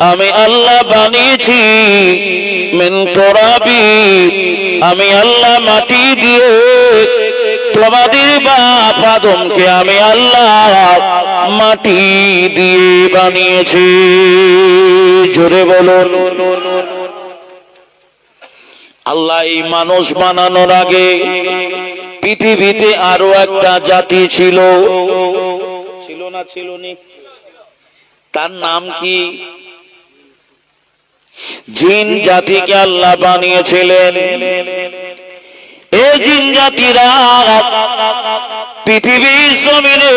আমি আল্লাহ বানিয়েছি, মিন তোরাবি, আমি আল্লাহ মাটি দিয়ে। তোমাদের বাপ আদমকে আমি আল্লাহ মাটি দিয়ে বানিয়েছি। জোরে বলুন। আল্লাহ এই মানুষ বানানোর আগে পৃথিবীতে আরও একটা জাতি ছিল। ছিল না, ছিল তার নাম কি? জিন জাতিকে আল্লাহ বানিয়েছিলেন। এই জিন জাতিরা পৃথিবীর জমিনে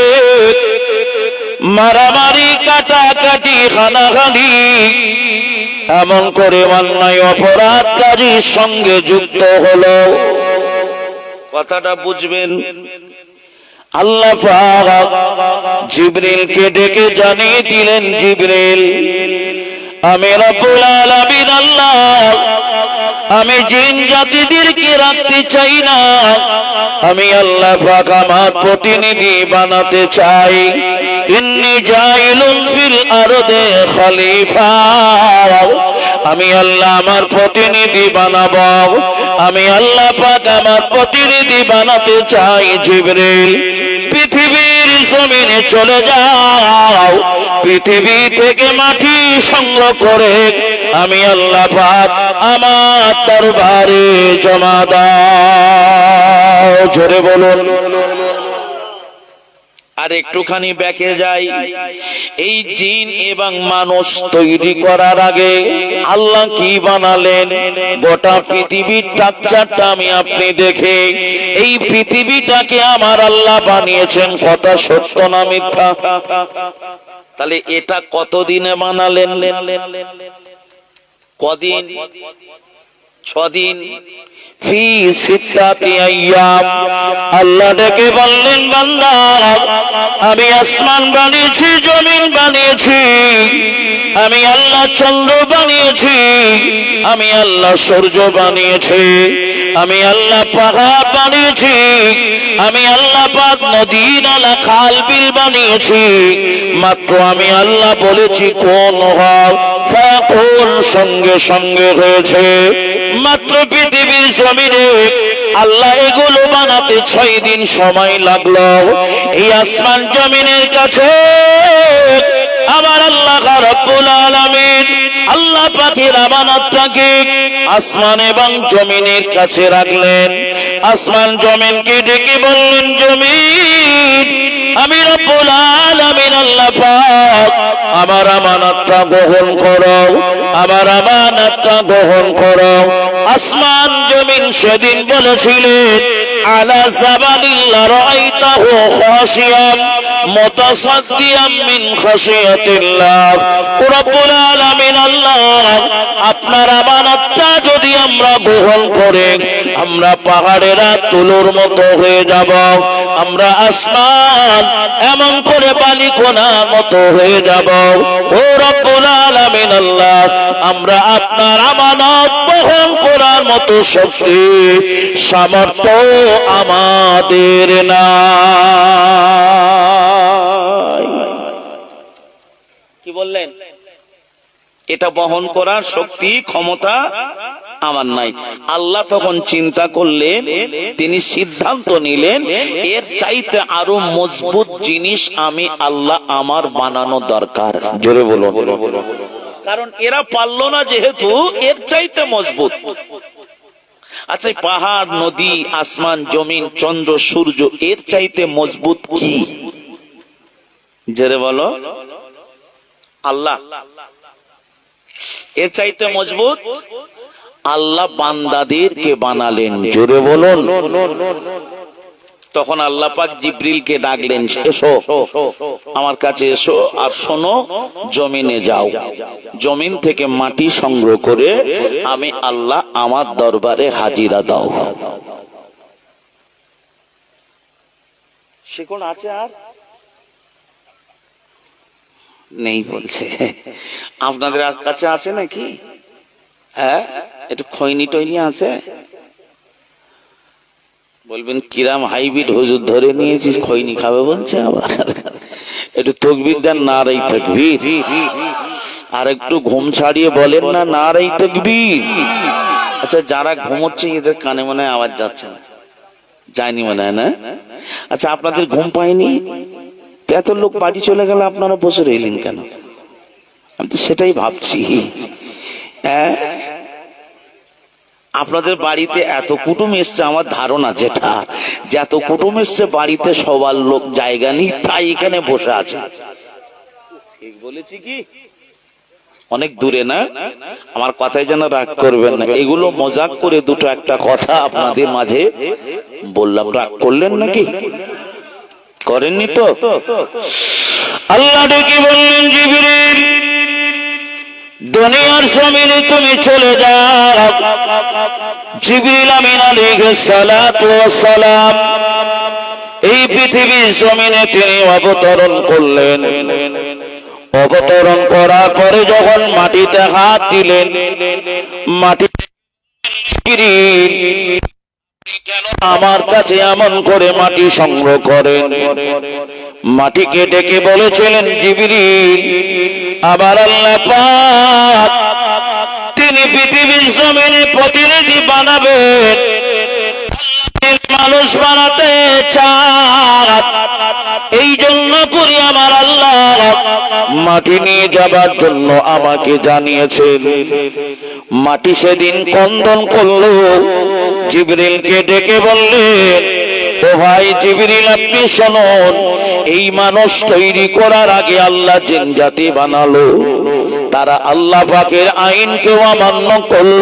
মারামারি, কাটাকাটি, হানাহানি এমন করে অন্যায় অপরাধ কাজীর সঙ্গে যুক্ত হলো। কথাটা বুঝবেন? আল্লাহ জিবরিলকে ডেকে জানিয়ে দিলেন, জিবরিল আমি রব্বুল আলামিন আল্লাহ। আমি জিন জাতিদেরকে রাখতে চাই না। আমি আল্লাহ পাক আমার প্রতিনিধি বানাতে চাই। ইন্নি জাইলুন ফিল আরদে আমি আল্লাহ আমার প্রতিনিধি বানাব। আমি আল্লাহ পাক আমার প্রতিনিধি বানাতে চাই জিবরিল। জমিনে চলে যাও। পৃথিবী থেকে মাটি সংগ্রহ করে আমি আল্লাহ পাক আমার দরবারে জমা দাও। জোরে বলুন। আর একটুখানি ব্যাকে যাই। এই জিন এবং মানুষ তৈরি করার আগে আল্লাহ কি বানালেন? গোটা পৃথিবীর টাকচারটা আমি আপনি দেখে এই পৃথিবীটাকে আমার আল্লাহ বানিয়েছেন। কথা সত্য না মিথ্যা? তাহলে এটা কতদিনে বানালেন? কদিন? ছদিন? আল্লাহ ডেকে বললেন, বান্দা, আমি আসমান বানিয়েছি, জমিন বানিয়েছি। আমি আল্লাহ চন্দ্র বানিয়েছি, আমি আল্লাহ সূর্য বানিয়েছি, আমি আল্লাহ পাহাড় বানিয়েছি, আমি আল্লাহ পাক নদী, নালা, খাল, বিল বানিয়েছি। মাত্র আমি আল্লাহ বলেছি, কোন হক ফাকুন সঙ্গে সঙ্গে হয়েছে। মাত্র পৃথিবীর জমিনে আল্লাহ এগুলো বানাতে ছয় দিন সময় লাগল। এই আসমান জমিনের কাছে আমার আল্লাহ রব্বুল আলামিন আল্লাহ পাখির আমানতটাকে আসমান এবং জমিনের কাছে রাখলেন। আসমান জমিনকে ডেকে বললেন, জমিন আমি রব্বুল আল্লাহ পাক, আমার আমানতটা গ্রহণ করো, আমার আমানতটা গ্রহণ করো। আসমান জমিন সেদিন বলেছিলেন আপনার আমানতটা যদি আমরা গ্রহণ করে, আমরা পাহাড়েরা তুলোর মতো হয়ে যাব, আমরা আসমান এমন করে বালিকোনার মতো হয়ে যাব। ও রব্বুল আমরা আপনার আমানত বহন করার মতো শক্তি, সামর্থ্য আমাদের না কি বললেন? এটা বহন করার শক্তি, ক্ষমতা আমার নাই। আল্লাহ তখন চিন্তা করলেন, তিনি সিদ্ধান্ত নিলেন, এর চাইতে আরও মজবুত জিনিস আমি আল্লাহ আমার বানানো দরকার। জোরে বলো কারণ এরা পারল না যেহেতু এর চাইতে মজবুত। আচ্ছা পাহাড়, নদী, আসমান, জমিন, চন্দ্র, সূর্য, এর চাইতে মজবুত কি? জেরে বলো। আল্লাহ। এর চাইতে মজবুত আল্লাহ বান্দাদেরকে বানালেন। জোরে বলুন। তখন আল্লাহ পাক জিব্রিলকে ডাকলেন এসো আমার কাছে এসো আর শোনো জমিনে যাও। জমিন থেকে মাটি সংগ্রহ করে আমি আল্লাহ আমার দরবারে হাজিরা দাও। সে আছে আর? নেই বলছে। আপনাদের কাছে আছে নাকি? হ্যাঁ একটু খৈনি টৈনি আছে? বলবেন, কিরাম হাইব্রিড হুজুর ধরে নিয়েছিস, খৈনি খাবে বলছে আবার। একটু তকবির দেন, না রাই তকবির। আর একটু ঘুম ছাড়িয়ে বলেন না না রে তকবীর। আচ্ছা যারা ঘুমোচ্ছে, এদের কানে মনে হয় আওয়াজ যাচ্ছে না। যায়নি মনে হয়, না? আচ্ছা আপনাদের ঘুম পায়নি? এত লোক বাড়ি চলে গেল আপনারা বসে রইলেন কেন? আমি তো সেটাই ভাবছি। হ্যাঁ? আপনাদের বাড়িতে এত কুটুম এসছে আমার ধারণা যেটা যে এত কুটুম এসছে বাড়িতে সবার লোক জায়গা নেই তাই এখানে বসে আছে। ঠিক বলেছি কি? অনেক দূরে না? আমার কথায় যেন রাগ করবেন না। এগুলো মজাক করে দুটো একটা কথা আপনাদের মাঝে বললাম। রাগ করলেন নাকি? করেননি তো? আল্লাহ ডেকে বললেন জিবিরিল দুনিয়ার জমিনে তুমি চলে যাও। জিবরিল আমিন আলাইহিস সালাতু ওয়াস সালাম, এই পৃথিবীর জমিনে তিনি অবতরণ করলেন। অবতরণ করার পরে যখন মাটিতে হাত দিলেন মাটি আমার কাছে এমন করে মাটি সংগ্রহ করেন। মাটিকে ডেকে বলেছিলেন, জিবরিল, আবার আল্লাহ পাক তিনি পৃথিবীর জমিনে প্রতিনিধি বানাবেন। মানুষ বানাতে চান। এই জন্য করি আমার আল্লাহ মাটি নিয়ে যাবার জন্য আমাকে জানিয়েছেন। মাটি সেদিন কন্দন করল। জিবরিলকে ডেকে বললেন ও ভাই জিবরিল, আপনি শুনুন, এই মানুষ তৈরি করার আগে আল্লাহ জিন জাতি বানালো। তারা আল্লাহ পাকের আইনকে অমান্য করল,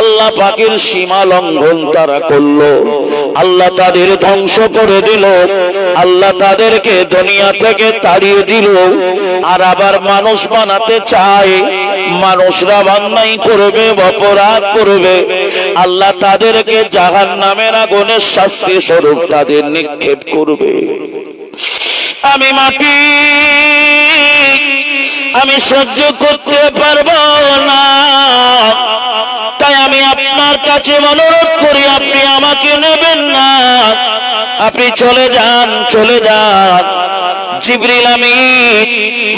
আল্লাহ পাকের সীমা লঙ্ঘন তারা করল, আল্লাহ তাদের ধ্বংস করে দিল আল্লাহ তাদেরকে দুনিয়া থেকে তাড়িয়ে দিল। আর আবার মানুষ বানাতে চায়, মানুষরা বান্নাই করবে, অপরাধ করবে। আল্লাহ তাদেরকে জাহান নামের আগুনের শাস্তি স্বরূপ তাদের নিক্ষেপ করবে। আমি মাটি, আমি সহ্য করতে পারব না। তাই আমি আপনার কাছে অনুরোধ করি, আপনি আমাকে নেবেন না। আপনি চলে যান চলে যান। জিবরিল আমিন,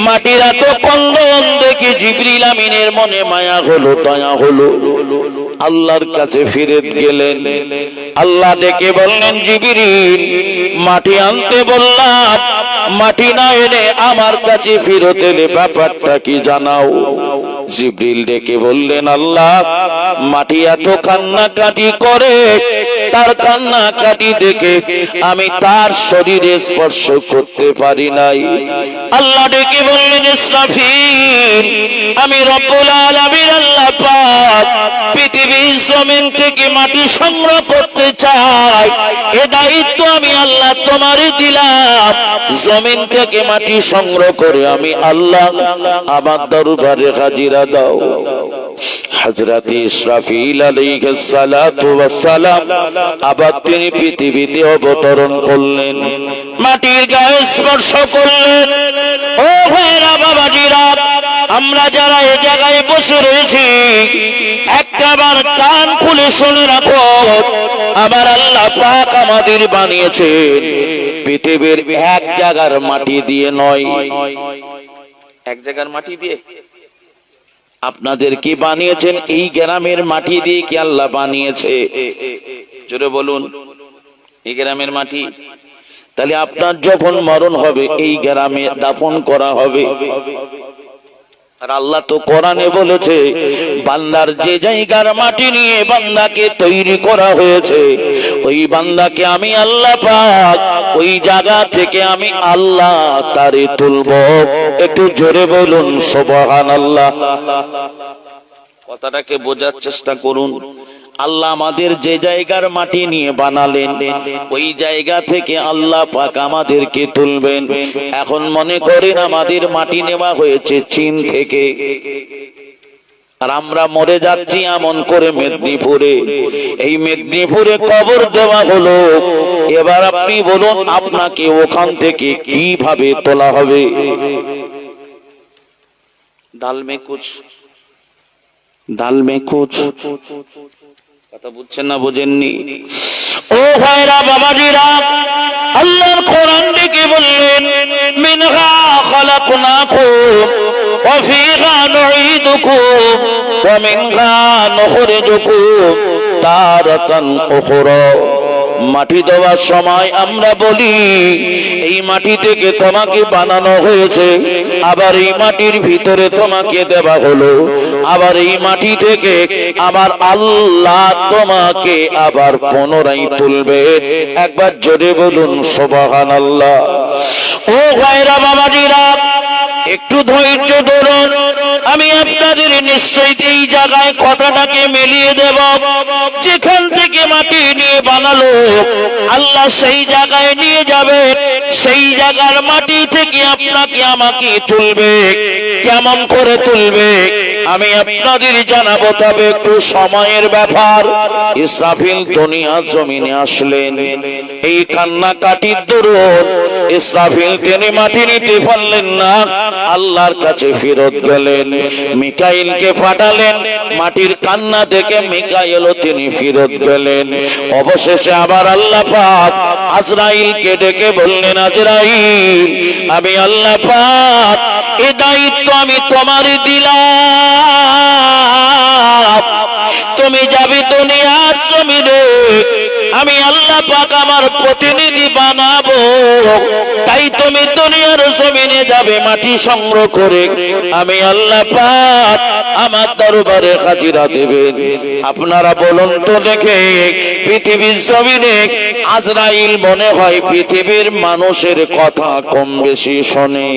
মাটির এত কন্দন দেখে জিবরিল আমিনের মনে মায়া হলো, দয়া হলো। আল্লাহর কাছে ফিরে গেলেন। আল্লাহ ডেকে বললেন, জিবরিল, মাটি আনতে বললাম, মাটি না এনে আমার কাছে ফিরত এলে ব্যাপারটা কি জানাও? জিবরিল ডেকে বললেন, আল্লাহ মাটি এত কান্নাকাটি করে, তার কান্নাকাটি দেখে আমি তার শরীরে স্পর্শ করতে পারি নাই। আল্লাহ ডেকে বললেন, ইসরাফিল, আমি রব্বুল আলামিন আল্লাহ পাক পৃথিবীর জমিন থেকে মাটি সংগ্রহ করতে চাই। এ দায়িত্ব আমি আল্লাহ তোমারই দিলাম। জমিন থেকে মাটি সংগ্রহ করে আমি আল্লাহ আমার দরবারে হাজিরা দাও। হযরত ইসরাফিল আলাইহিস সালাতু ওয়াস সালাম আবার তিনি পৃথিবীতে অবতরণ করলেন। মাটির গায়ে স্পর্শ করলেন। ও ভাইরা বাবাজিরা, আমরা যারা এ জায়গায় বসে রয়েছি, একটাবার কান খুলে শুনে রাখো। আমার আল্লাহ পাক আমাদের পৃথিবীর এক জায়গার মাটি দিয়ে নয়, এক জায়গার মাটি দিয়ে আপনাদের কি বানিয়েছেন? এই গ্রামের মাটি দিয়ে কি আল্লাহ বানিয়েছে? জোরে বলুন। এই গ্রামের মাটি। তাহলে আপনার যখন মরণ হবে, এই গ্রামে দাফন করা হবে। আর আল্লাহ তো কোরআনে বলেছে, বান্দার যে জায়গার মাটি নিয়ে বান্দাকে তৈরি করা হয়েছে, ওই বান্দাকে আমি আল্লাহ পাক, ওই জায়গা থেকে আমি আল্লাহ তারে তুলব। একটু জোরে বলুন সোবাহান আল্লাহ কথাটাকে বোঝার চেষ্টা করুন। আল্লাহ আমাদের যে জায়গার মাটি নিয়ে বানালেন, ওই জায়গা থেকে আল্লাহ পাক আমাদেরকে তুলবেন। এখন মনে করেন আমাদের মাটি নেওয়া হয়েছে চীন থেকে। আর আমরা মরে যাচ্ছি এমন করে মেদিনীপুরে। এই মেদিনীপুরে কবর দেওয়া হলো। এবার আপনি বলুন, আপনাকে ওখান থেকে কীভাবে তোলা হবে? ডাল মে কুছ ডাল মে কুছ কথা বুঝছেন না বোঝেননি? ও ভাইরা, বাবাজিরা, আল্লাহর কোরআন ডেকে বললেন, মিনহা খালাকনাকু ওয়া ফীহা নুঈদুকু ওয়া মিনহা নুখরিজুকু তারাতান উখরা। মাটি দেওয়ার সময় আমরা বলি, এই মাটি থেকে তোমাকে বানানো হয়েছে, আবার এই মাটির ভিতরে তোমাকে দেওয়া হলো, আবার এই মাটি থেকে আবার আল্লাহ তোমাকে আবার পুনরায় তুলবে। একবার জোরে বলুন সোবাহান আল্লাহ ও ভাইরা, বাবাজিরা, একটু ধৈর্য ধরুন, আমি আপনাদের নিশ্চয়ই এই জায়গায় কথাটাকে মিলিয়ে দেব। যেখান থেকে মাটি নিয়ে বানালো। আল্লাহ সেই জায়গায় নিয়ে যাবে। সেই জায়গার মাটি থেকে আপনাকে আমাকে তুলবে। কেমন করে তুলবে? আমি আপনাদের জানাব তবে একটু সময়ের ব্যাপার। ইসরাফিল দুনিয়া জমিনে আসলেন। এই কান্না কাটির দরুন ইসরাফিল তিনি মাটি নিতে পারলেন না। আল্লাহর কাছে ফেরত গেলেন। মিকাইলকে পাঠালেন। মাটির কান্না দেখে মিকাইলও তিনি ফেরত গেলেন। অবশেষে আবার আল্লাহ পাক আজরাইলকে ডেকে বললেন, আজরাইল, আমি আল্লাহ পাক এ দায়িত্ব আমি তোমার দিলাম। তুমি যাবে দুনিয়ার জমিনে আমি আল্লাহ পাক আমার প্রতিনিধি বানাবো। তাই তুমি দুনিয়ার জমিনে যাবে, মাটি সংগ্রহ করে। আমি আল্লাহ পাক আমার দরবারে হাজিরা দেবেন আপনারা বলুন তো দেখে, পৃথিবীর জমিনে আজরাইল মনে হয় পৃথিবীর মানুষের কথা কম বেশি শোনে।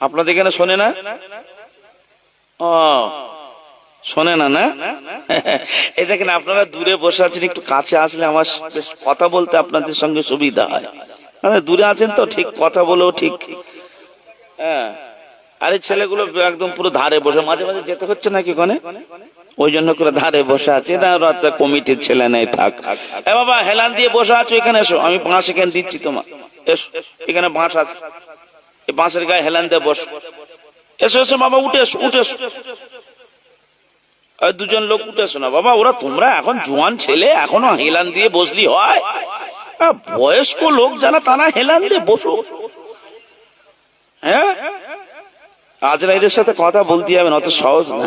আপনাদের এখানে শোনে না? শোনে না না? এই দেখেন আপনারা দূরে বসে আছেন, একটু কাছে আসলে আমার কথা বলতে আপনাদের সঙ্গে সুবিধা হয়। মানে দূরে আছেন তো, ঠিক কথা বলেও ঠিক। হ্যাঁ। আরে ছেলেগুলো একদম পুরো ধারে বসে, মাঝে মাঝে যেতে হচ্ছে নাকি কোনে ওই জন্য করে ধারে বসে আছে, না ওরা কমিটির ছেলে নেই, থাক। এ বাবা, হেলান দিয়ে বসে আছো, এখানে এসো, আমি বাঁশ এখানে দিচ্ছি তোমার। এসো, এখানে বাঁশ আছে। এই বাঁশের গায়ে হেলান দিয়ে বসো। এসো এসো, বাবা, উঠে এসো উঠে এসো। দুজন লোক উঠে এসো না বাবা, ওরা তোমরা এখন জোয়ান ছেলে, এখনও হেলান দিয়ে বসলি হয়? বয়স্ক লোক যারা, তারা হেলান দিয়ে বসো হ্যাঁ? আজরাইলের সাথে কথা বলতে যাবেন, অত সহজ না,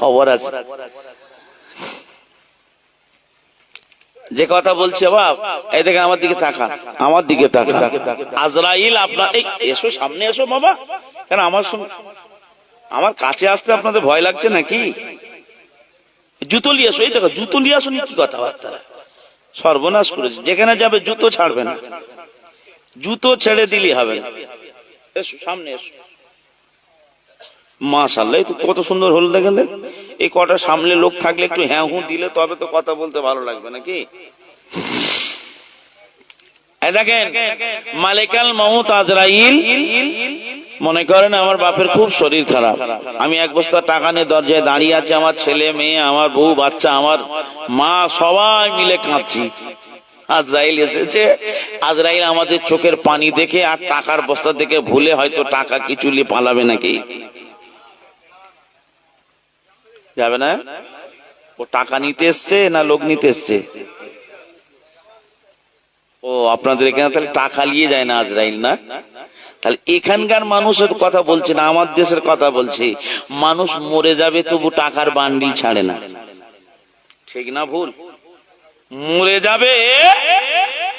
খবর আছে। যে কথা বলছে বাপ এই দেখে আমার দিকে তাকা আমার দিকে তাকা আজরাইল, আপনার এসো, সামনে এসো, বাবা। কেন, আমার আমার কাছে আসতে আপনাদের ভয় লাগছে নাকি? জুতো নিয়ে আসো, এই দেখো, জুতো নিয়ে আসো কি কথাবার্তা? সর্বনাশ করেছে, যেখানে যাবে জুতো ছাড়বে না। জুতো ছেড়ে দিলি হবে এসো, সামনে এসো। মাশাল্লাহ তো কত সুন্দর হলো দেখেন দেখ। এই কটা সামনে লোক থাকলে একটু হ্যাঁ হুঁ দিলে তবে তো কথা বলতে ভালো লাগবে নাকি? দেখেন, মালিকাল মাহুত আজরাইল, মনে করেন আমার বাপের খুব শরীর খারাপ। আমি এক বস্তা টাকা নিয়ে দরজায় দাঁড়িয়ে আছি, আমার ছেলে, মেয়ে, আমার বউ, বাচ্চা, আমার মা, সবাই মিলে কাঁদছি। আজরাইল এসেছে। আজরাইল আমাদের চোখের পানি দেখে আর টাকার বস্তা দেখে ভুলে হয়তো টাকা নিয়ে পালাবে নাকি? যাবে না? ও টাকা নিতে এসছে না লোক নিতে এসছে? ও, আপনাদের এখানে তাহলে টাকা নিয়ে যায় না আজরাইল, না? তাহলে এখানকার মানুষের কথা বলছে না, আমার দেশের কথা বলছে। মানুষ মরে যাবে, তবু টাকার বান্ডিল ছাড়ে না। ঠিক না ভুল? মরে যাবে,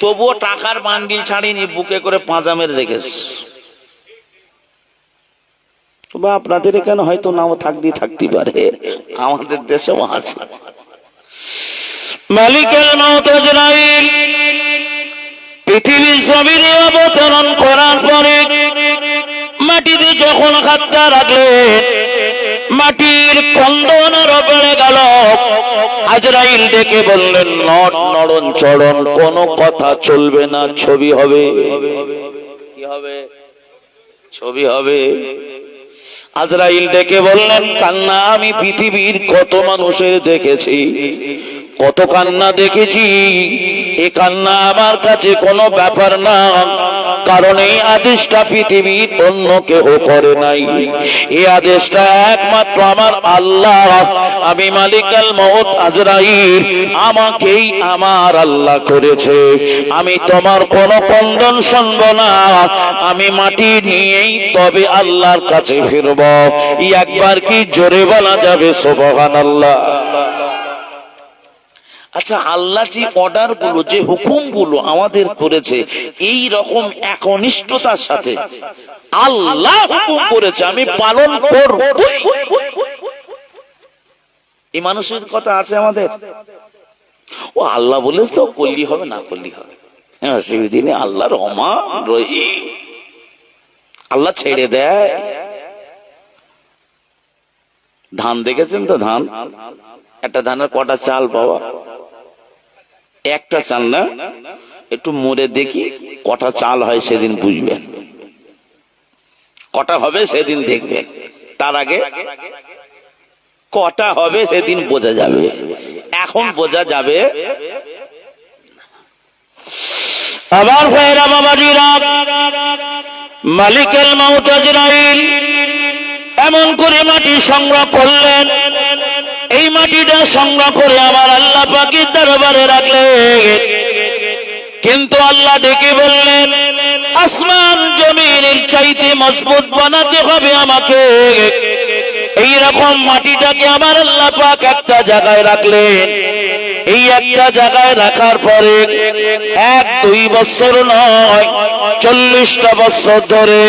তবুও টাকার বান্ডিল ছাড়িনি, বুকে করে পাঁজা মেরে রেখেছে। বা আপনাদের এখানে হয়তো নাও থাকতে থাকতে পারে, আমাদের দেশেও আছে। মালিকের মত আজরাইল পৃথিবীর জমিনে অবতরণ করার পরে মাটিতে যখন হাতটা রাখলেন মাটির কন্দন আরও বেড়ে গেল। আজরাইল ডেকে বললেন নট নড়ন চড়ন কোনো কথা চলবে না, ছবি হবে। কি হবে? ছবি হবে। আজরাইল ডেকে বললেন, কান্না, আমি পৃথিবীর কত মানুষের দেখেছি। কত কান্না দেখেছি। এ কান্না আমার কাছে কোনো ব্যাপার না। কারণ এই আদেশটা পৃথিবীর অন্য কেহ করে নাই। এই আদেশটা একমাত্র আমার আল্লাহ। আমি মালিকাল আজরাইল। আমাকেই আমার আল্লাহ করেছে। আমি তোমার কোন কন্দন শুনব না। আমি মাটি নিয়েই তবে আল্লাহর কাছে ফিরব। একবার কি জোরে বলা যাবে? সোবহান আল্লাহ আচ্ছা আল্লাহ যে অর্ডারগুলো যে হুকুমগুলো আমাদের করেছে, এই রকম একনিষ্ঠতার সাথে আল্লাহ হুকুম করেছে, আমি পালন করব এই মানুষের কথা আছে আমাদের। ও আল্লাহ বলেছ তো, করলি হবে, না করলি হবে। হ্যাঁ অসুবিধা নেই আল্লাহ রহমা। রহি আল্লাহ ছেড়ে দেয়। ধান দেখেছেন তো ধান? একটা ধানের কটা চাল পাওয়া? একটা চাল না একটু মরে দেখি কটা চাল হয় সেদিন বুঝবেন। কটা হবে সেদিন দেখবেন। তার আগে কটা হবে সেদিন বোঝা যাবে। এখন বোঝা যাবে। আবার ভাইরা বাবাজিরা মালিকেল মাউত আজরাইল এমন করে মাটি সংগ্রহ করলেন এই মাটিটা সংগ্রহ করে আমার আল্লাহ পাকির দরবারে রাখলেন কিন্তু আল্লাহ ডেকে বললেন, আসমান জমিনের চাইতে মজবুত বানাতে হবে আমাকে। এইরকম মাটিটাকে আমার আল্লাহ পাক একটা জায়গায় রাখলেন। এই একটা জায়গায় রাখার পরে এক, দুই বছর নয়, চল্লিশটা বছর ধরে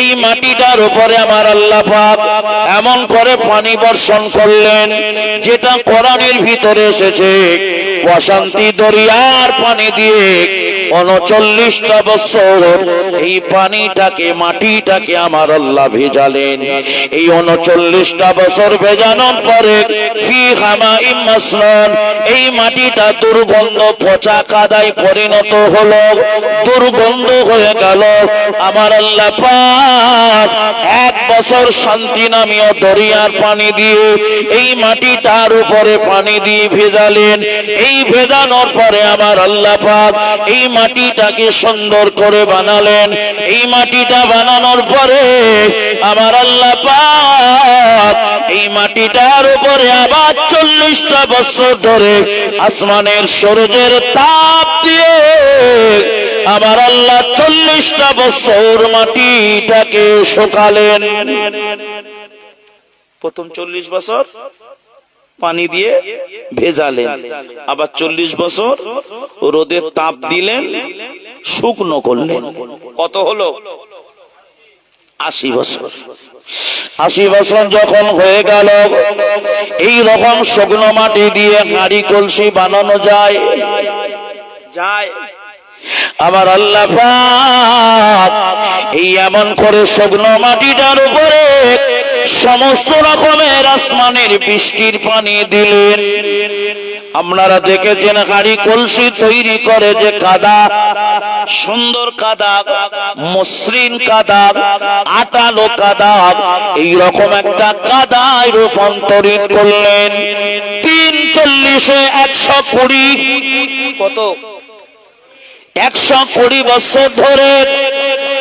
এই মাটিটার উপরে আমার আল্লাহ পাক এমন করে পানি বর্ষণ করলেন, যেটা কোরআনের ভিতরে এসেছে। অশান্তি দরিয়ার পানি দিয়ে উনচল্লিশটা বছর এই পানিটাকে, মাটিটাকে আমার আল্লাহ ভেজালেন। এই উনচল্লিশটা বছর ভেজানোর পরে এই মাটিটা দুর্গন্ধ পচা কাদায় পরিণত হলো। দুর্গন্ধ হয়ে গেল। আমার আল্লাহ পাক এক বছর শান্তি নামীয় দরিয়ার পানি দিয়ে এই মাটিটার উপরে পানি দিয়ে ভেজালেন। এই ভেজানোর পরে আমার আল্লাহ পাক এই মাটিটাকে সুন্দর করে বানালেন। এই মাটিটা বানানোর পরে আমার আল্লাহ পাক এই মাটিটার উপরে আবার চল্লিশটা বছর ধরে আসমানের সূর্যের তাপ দিয়ে আমার আল্লাহ চল্লিশটা বছর মাটিটাকে শোকালেন। প্রথম চল্লিশ বছর পানি দিয়ে ভেজালেন। আবার চল্লিশ বছর রোদের তাপ দিলেন, শুকনো করলেন। কত হলো? আশি বছর। আশি বছর যখন হয়ে গেল, এই রকম শুকনো মাটি দিয়ে হাড়ি কলসি বানানো যায়। আমার আবার আল্লাহ এই এমন করে শুকনো মাটিটার উপরে সমস্ত রকমের আসমানের বৃষ্টির পানি দিলেন। আপনারা দেখেছেন হাড়ি কলসি তৈরি করে যে কাদা, সুন্দর কাদা, মসৃণ কাদা, আটালো কাদা, এইরকম একটা কাদায় রূপান্তরিত করলেন। তিন চল্লিশে একশো কুড়ি। কত? একশো কুড়ি বছর ধরে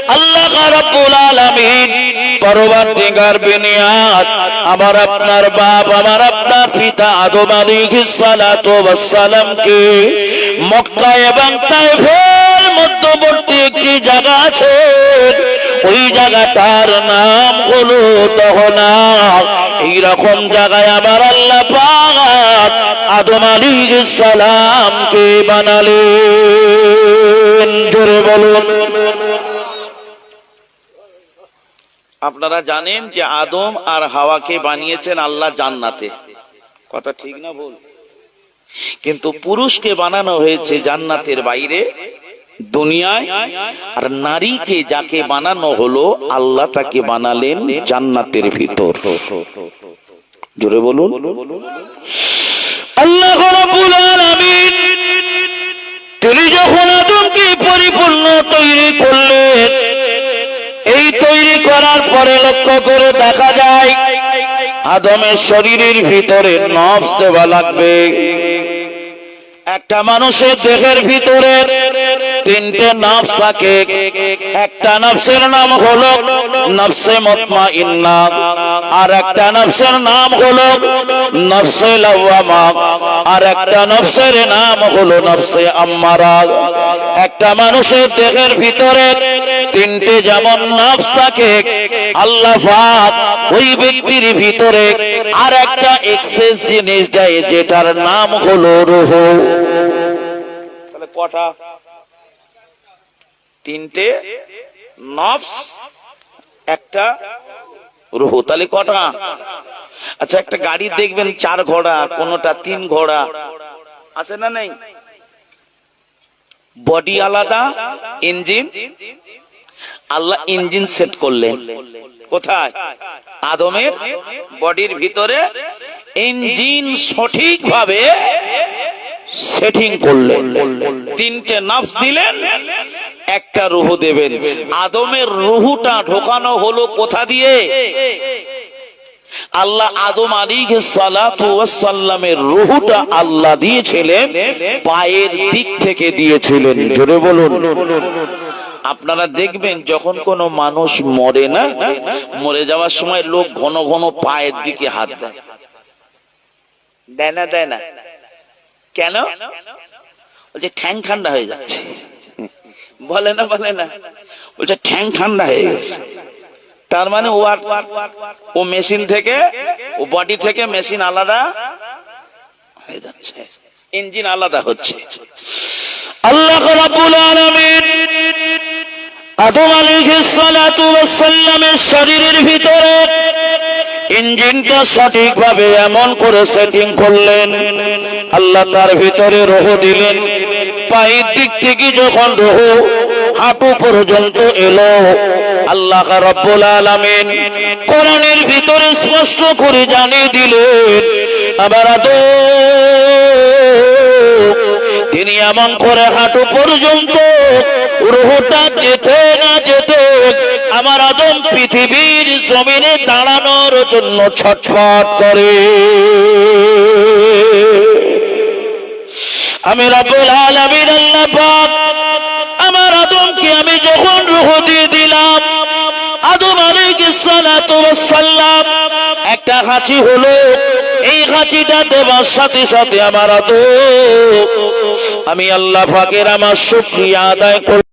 আল্লাহ রাব্বুল আলামিন আমার আপনার বাপ, আমার আপনার পিতা সালামকে মক্কা এবং তাইফের মধ্যবর্তী একটি জায়গা আছে। ওই জায়গাটার নাম হলো দহনা এইরকম জায়গায় আমার আল্লাহ আদম আলাইহিস সালামকে বানালেন? জোরে বলুন। আপনারা জানেন যে আদম আর হাওয়াকে বানিয়েছেন আল্লাহ জান্নাতে। কথা ঠিক না ভুল? কিন্তু পুরুষকে বানানো হয়েছে জান্নাতের বাইরে, দুনিয়ায়, আর নারীকে যাকে বানানো হলো, আল্লাহ তাকে বানালেন জান্নাতের ভিতর। জোরে বলুন। আল্লাহ তিনি যখন আদমকে পরিপূর্ণ তৈরি করলেন তৈরি করার পরে লক্ষ্য করে দেখা যায়, আদমের শরীরের ভিতরে নবস দেওয়া লাগবে। একটা মানুষের দেহের ভিতরে তিনটে নফস থাকে একটা নফসের নাম হলো নফসে মতমা ইন্না আর একটা নফসের নাম হলো নফসে লাওয়ামা। আর একটা নফসের নাম হলো নফসে আম্মারা। একটা মানুষের দেহের ভিতরে তিনটে যেমন নফস থাকে, আল্লাহ ওই ব্যক্তির ভিতরে আর একটা এক্সেস জিনিস দেয়, যেটার নাম হলো রুহ। তাহলে কটা? তিনটে নফস, একটা রুহ। তাহলে কটা? আচ্ছা একটা গাড়ি দেখবেন, চার ঘোড়া, কোনটা তিন ঘোড়া। আছে না নেই? বডি আলাদা, ইঞ্জিন। আল্লাহ ইঞ্জিন সেট করলেন। কোথায়? আদমের বডির ভিতরে। ইঞ্জিন সঠিকভাবে সেটিং করলেন তিনটে নাফস দিলেন একটা রুহ দেবেন। আদমের রুহুটা ঢোকানো হলো কোথা দিয়ে? আল্লাহ আদম আলী সালামের রুহুটা আল্লাহ দিয়েছিলেন পায়ের দিক থেকে দিয়েছিলেন। জোরে বলুন। আপনারা দেখবেন যখন কোনো মানুষ মরে না মরে যাওয়ার সময় লোক ঘন ঘন পায়ের দিকে হাত দেয়। দেয় না দেয় না। কেন? বলছে, ঠ্যাং ঠান্ডা হয়ে যাচ্ছে। বলে না বলে না। বলছে, ঠ্যাং ঠান্ডা হয়ে গেছে। তার মানে ও আর ও মেশিন থেকে, ও বডি থেকে মেশিন আলাদা হয়ে যাচ্ছে। ইঞ্জিন আলাদা হচ্ছে। আল্লাহ রাব্বুল আলামিন আদম আলাইহিস সালাতু ওয়াস সালামের শরীরের ভিতরে ইঞ্জিনটা সঠিকভাবে এমন করে সেটিং করলেন। আল্লাহ তার ভিতরে রহ দিলেন। পায়ের দিক থেকে যখন রহ হাঁটু পর্যন্ত এলো, আল্লাহ রব্বুল আলামিন কোরআনের ভিতরে স্পষ্ট করে জানিয়ে দিলেন আবার তিনি এমন করে হাঁটু পর্যন্ত রোহটা যেতে আমার আদম পৃথিবীর জমিনে দাঁড়ানোর জন্য ছটফট করে। আমি রব্বুল আলামিন আল্লাহ পাক আমার আদমকে আমি যখন রুহ দিয়ে দিলাম, আদম সালাম, একটা হাঁচি হলো, এই হাঁচিটা দেবার সাথে সাথে আমার আদম, আমি আল্লাহ পাকের আমার শুকরিয়া আদায় করি